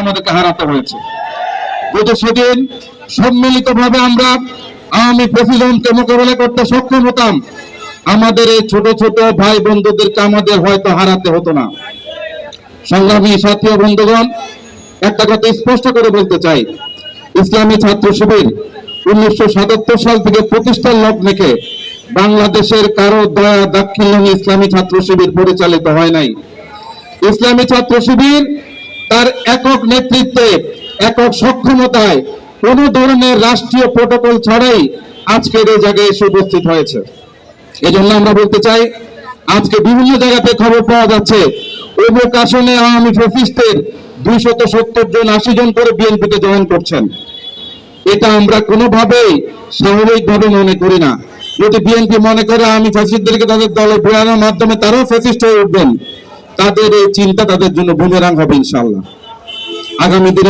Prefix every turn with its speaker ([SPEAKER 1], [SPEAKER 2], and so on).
[SPEAKER 1] আমাদেরকে হারাতে হয়েছে। যদি সেদিন সম্মিলিতভাবে আমরা আওয়ামী মোকাবেলা করতে সক্ষম হতাম। আমাদের এই ছোট ছোট ভাই বন্ধুদেরকে আমাদের হয়তো হারাতে হতো না। সংগ্রামী সাথী বন্ধুগণ, একটা কথা স্পষ্ট করে বলতে চাই। ইসলামী ছাত্র শিবির উনিশশো সাতাত্তর সাল থেকে প্রতিষ্ঠার লগ্ন রেখে বাংলাদেশের কারও দয়া দাক্ষিণ্য ইসলামী ছাত্র শিবির পরিচালিত হয় নাই। ইসলামী ছাত্র শিবির তার একক নেতৃত্বে, একক সক্ষমতায় কোন ধরনের রাষ্ট্রীয় প্রোটোকল ছাড়াই আজকের এই জায়গায় এসে উপস্থিত হয়েছে। এজন্য আমরা বলতে চাই, আজকে বিভিন্ন জায়গাতে খবর পাওয়া যাচ্ছে অমুক আসনে আওয়ামী ফেসিস্টের দুইশত সত্তর জন, আশি জন করে বিএনপিতে জয়েন করছেন। এটা আমরা কোনোভাবেই স্বাভাবিকভাবে মনে করি না। যদি বিএনপি মনে করে আমি ফ্যাসিস্টদেরকে তাদের দলে বেড়ানোর মাধ্যমে তারাও ফ্যাসিস্ট হয়ে উঠবেন তাদের এই চিন্তা তাদের জন্য বুমেরাং হবে ইনশাল্লাহ আগামী দিনে